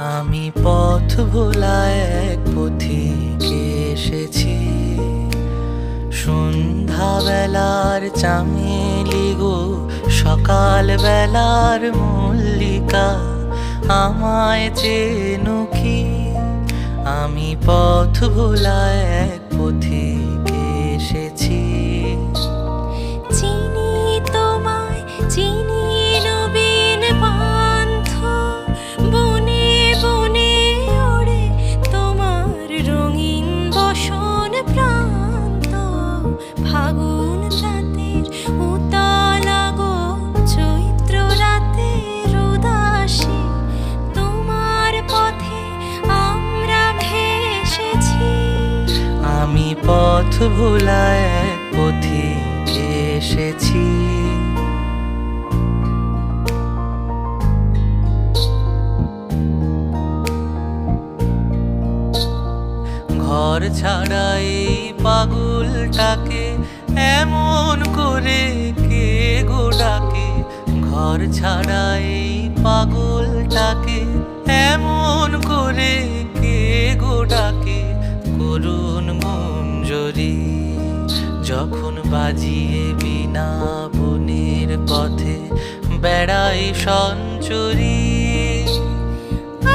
আমি পথ ভোলায় এক পথিকে এসেছি। সন্ধ্যা বেলার চামেলি গো সকাল বেলার মল্লিকা, আমায় চেনো কি? আমি পথ ভোলায় এক পথিকে এসেছি। আমি পথ ভোলায় এক পথিকে এসেছি। ঘর ছাড়া এই পাগলটাকে এমন করে কে গো ডাকে? ঘর ছাড়া এই পাগলটাকে করুণ মঞ্জরি যখন বাজিয়ে বিনা বনের পথে বেড়াই সঞ্চরী।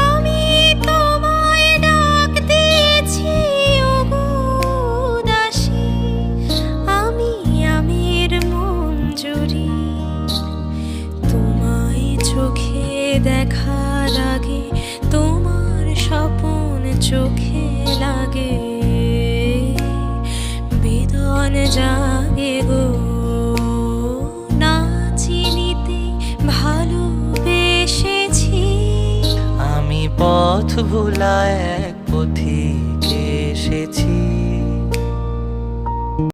আমি তোমায় পথ ভোলায় এক এসেছি